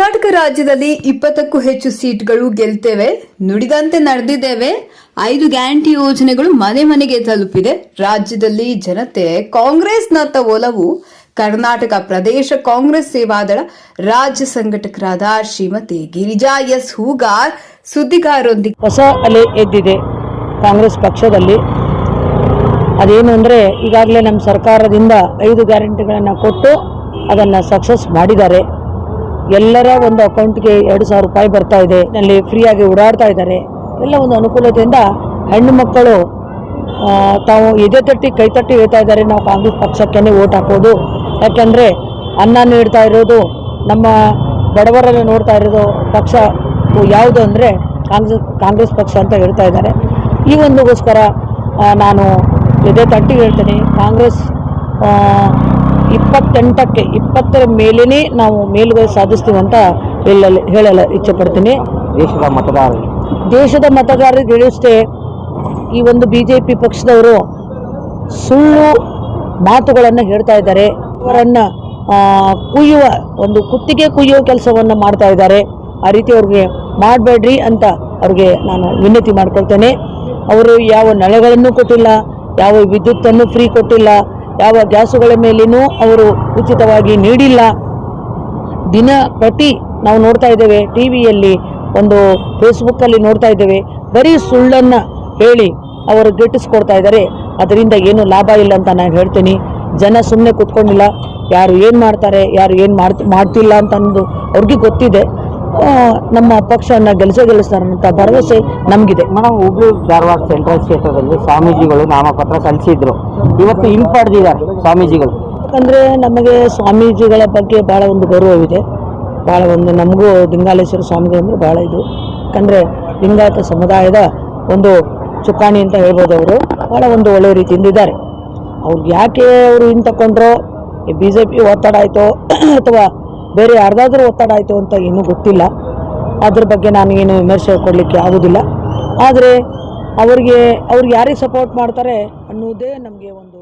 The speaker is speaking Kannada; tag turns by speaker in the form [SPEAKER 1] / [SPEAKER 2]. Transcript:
[SPEAKER 1] ಕರ್ನಾಟಕ ರಾಜ್ಯದಲ್ಲಿ ಇಪ್ಪತ್ತಕ್ಕೂ ಹೆಚ್ಚು ಸೀಟ್ಗಳು ಗೆಲ್ತೇವೆ. ನುಡಿದಂತೆ ನಡೆದಿದ್ದೇವೆ. ಐದು ಗ್ಯಾರಂಟಿ ಯೋಜನೆಗಳು ಮನೆ ಮನೆಗೆ ತಲುಪಿದೆ. ರಾಜ್ಯದಲ್ಲಿ ಜನತೆ ಕಾಂಗ್ರೆಸ್ನತ್ತ ಒಲವು. ಕರ್ನಾಟಕ ಪ್ರದೇಶ ಕಾಂಗ್ರೆಸ್ ಸೇವಾದಳ ರಾಜ್ಯ ಸಂಘಟಕರಾದ ಶ್ರೀಮತಿ ಗಿರಿಜಾ ಎಸ್ ಹೂಗಾರ್ ಸುದ್ದಿಗಾರರೊಂದಿಗೆ
[SPEAKER 2] ಹೊಸ ಅಲೆ ಎದ್ದಿದೆ ಕಾಂಗ್ರೆಸ್ ಪಕ್ಷದಲ್ಲಿ. ಅದೇನು ಅಂದರೆ ಈಗಾಗಲೇ ನಮ್ಮ ಸರ್ಕಾರದಿಂದ ಐದು ಗ್ಯಾರಂಟಿಗಳನ್ನು ಕೊಟ್ಟು ಅದನ್ನು ಸಕ್ಸಸ್ ಮಾಡಿದ್ದಾರೆ. ಎಲ್ಲರ ಒಂದು ಅಕೌಂಟ್ಗೆ ಎರಡು ಸಾವಿರ ರೂಪಾಯಿ ಬರ್ತಾ ಇದೆ. ಅಲ್ಲಿ ಫ್ರೀಯಾಗಿ ಓಡಾಡ್ತಾ ಇದ್ದಾರೆ. ಎಲ್ಲ ಒಂದು ಅನುಕೂಲತೆಯಿಂದ ಹೆಣ್ಣು ಮಕ್ಕಳು ತಾವು ಎದೆ ತಟ್ಟಿ, ಕೈ ತಟ್ಟಿ ಹೇಳ್ತಾ ಇದ್ದಾರೆ. ನಾವು ಕಾಂಗ್ರೆಸ್ ಪಕ್ಷಕ್ಕೇ ಓಟ್ ಹಾಕೋದು. ಯಾಕೆಂದರೆ ಅನ್ನ ನೀಡ್ತಾ ಇರೋದು, ನಮ್ಮ ಬಡವರಲ್ಲಿ ನೋಡ್ತಾ ಇರೋದು ಪಕ್ಷ. ಯಾವುದು ಅಂದರೆ ಕಾಂಗ್ರೆಸ್ ಕಾಂಗ್ರೆಸ್ ಪಕ್ಷ ಅಂತ ಹೇಳ್ತಾ ಇದ್ದಾರೆ. ಈ ಒಂದುಗೋಸ್ಕರ ನಾನು ಎದೆ ತಟ್ಟಿ ಹೇಳ್ತೇನೆ. ಕಾಂಗ್ರೆಸ್ ಇಪ್ಪತ್ತೆಂಟಕ್ಕೆ ಇಪ್ಪತ್ತರ ಮೇಲೇ ನಾವು ಮೇಲುಗೈ ಸಾಧಿಸ್ತೀವಿ ಅಂತ ಹೇಳಲು ಹೇಳಲು ಇಚ್ಛೆಪಡ್ತೀನಿ.
[SPEAKER 3] ದೇಶದ ಮತದಾರರಿಗೆ.
[SPEAKER 2] ದೇಶದ ಮತದಾರರಿಗೆ ಇಳಿಸ್ತೇ ಈ ಒಂದು ಬಿ ಜೆ ಪಿ ಪಕ್ಷದವರು ಸುಳ್ಳು ಮಾತುಗಳನ್ನು ಹೇಳ್ತಾ ಇದ್ದಾರೆ. ಅವರನ್ನು ಕುಯ್ಯುವ ಒಂದು ಕುತ್ತಿಗೆ ಕುಯ್ಯುವ ಕೆಲಸವನ್ನು ಮಾಡ್ತಾ ಇದ್ದಾರೆ. ಆ ರೀತಿ ಅವ್ರಿಗೆ ಮಾಡಬೇಡ್ರಿ ಅಂತ ಅವ್ರಿಗೆ ನಾನು ವಿನಂತಿ ಮಾಡ್ಕೊಳ್ತೇನೆ. ಅವರು ಯಾವ ನಳಗಳನ್ನು ಕೊಟ್ಟಿಲ್ಲ ಯಾವ ವಿದ್ಯುತ್ತನ್ನು ಫ್ರೀ ಕೊಟ್ಟಿಲ್ಲ ಯಾವ ಗ್ಯಾಸುಗಳ ಮೇಲೇನೂ ಅವರು ಉಚಿತವಾಗಿ ನೀಡಿಲ್ಲ. ದಿನ ಪ್ರತಿ ನಾವು ನೋಡ್ತಾ ಇದ್ದೇವೆ ಟಿ ವಿಯಲ್ಲಿ ಒಂದು ಫೇಸ್ಬುಕ್ಕಲ್ಲಿ ನೋಡ್ತಾ ಇದ್ದೇವೆ, ಬರೀ ಸುಳ್ಳನ್ನು ಹೇಳಿ ಅವರು ಗಿಟ್ಟಿಸ್ಕೊಡ್ತಾ ಇದ್ದಾರೆ. ಅದರಿಂದ ಏನು ಲಾಭ ಇಲ್ಲ ಅಂತ ನಾನು ಹೇಳ್ತೀನಿ. ಜನ ಸುಮ್ಮನೆ ಕೂತ್ಕೊಂಡಿಲ್ಲ, ಯಾರು ಏನು ಮಾಡ್ತಾರೆ, ಯಾರು ಏನು ಮಾಡ್ ಮಾಡ್ತಿಲ್ಲ ಅಂತ ಅನ್ನೋದು ಅವ್ರಿಗೆ ಗೊತ್ತಿದೆ. ನಮ್ಮ ಪಕ್ಷವನ್ನು ಗೆಲ್ಲಿಸೇ ಗೆಲ್ಲಿಸ್ತಾರೆ ಅಂತ ಭರವಸೆ ನಮಗಿದೆ.
[SPEAKER 3] ಮೇಡಮ್ ಹುಬ್ಳಿ ಧಾರವಾಡ ಸೆಂಟ್ರಲ್ ಕ್ಷೇತ್ರದಲ್ಲಿ ಸ್ವಾಮೀಜಿಗಳು ನಾಮಪತ್ರ ಸಲ್ಲಿಸಿದ್ರು. ಇವತ್ತು ಹಿಂಪಡೆದಿದ್ದಾರೆ ಸ್ವಾಮೀಜಿಗಳು.
[SPEAKER 2] ಯಾಕಂದ್ರೆ ನಮಗೆ ಸ್ವಾಮೀಜಿಗಳ ಬಗ್ಗೆ ಭಾಳ ಒಂದು ಗೌರವವಿದೆ. ಭಾಳ ಒಂದು ನಮಗೂ ಲಿಂಗಾಲೇಶ್ವರ ಸ್ವಾಮಿಗಳು ಅಂದ್ರೆ ಭಾಳ ಇದು. ಯಾಕಂದರೆ ಲಿಂಗಾಯತ ಸಮುದಾಯದ ಒಂದು ಚುಕ್ಕಾಣಿ ಅಂತ ಹೇಳ್ಬೋದು ಅವರು. ಭಾಳ ಒಂದು ಒಳ್ಳೆಯ ರೀತಿಯಿಂದ ಇದ್ದಾರೆ. ಅವ್ರಿಗೆ ಯಾಕೆ ಅವರು ಹಿಂದೆ ತಕೊಂಡ್ರೋ? ಬಿ ಜೆ ಪಿ ಒತ್ತಡ ಆಯಿತೋ? ಅಥವಾ ಬೇರೆ ಯಾರ್ದಾದ್ರೂ ಒತ್ತಡ ಆಯಿತು ಅಂತ ಏನೂ ಗೊತ್ತಿಲ್ಲ. ಅದ್ರ ಬಗ್ಗೆ ನಾನು ಏನು ವಿಮರ್ಶೆ ಕೊಡಲಿಕ್ಕೆ ಆಗೋದಿಲ್ಲ. ಆದರೆ, ಅವರಿಗೆ ಅವ್ರಿಗೆ ಯಾರಿಗೆ ಸಪೋರ್ಟ್ ಮಾಡ್ತಾರೆ ಅನ್ನೋದೇ ನಮಗೆ ಒಂದು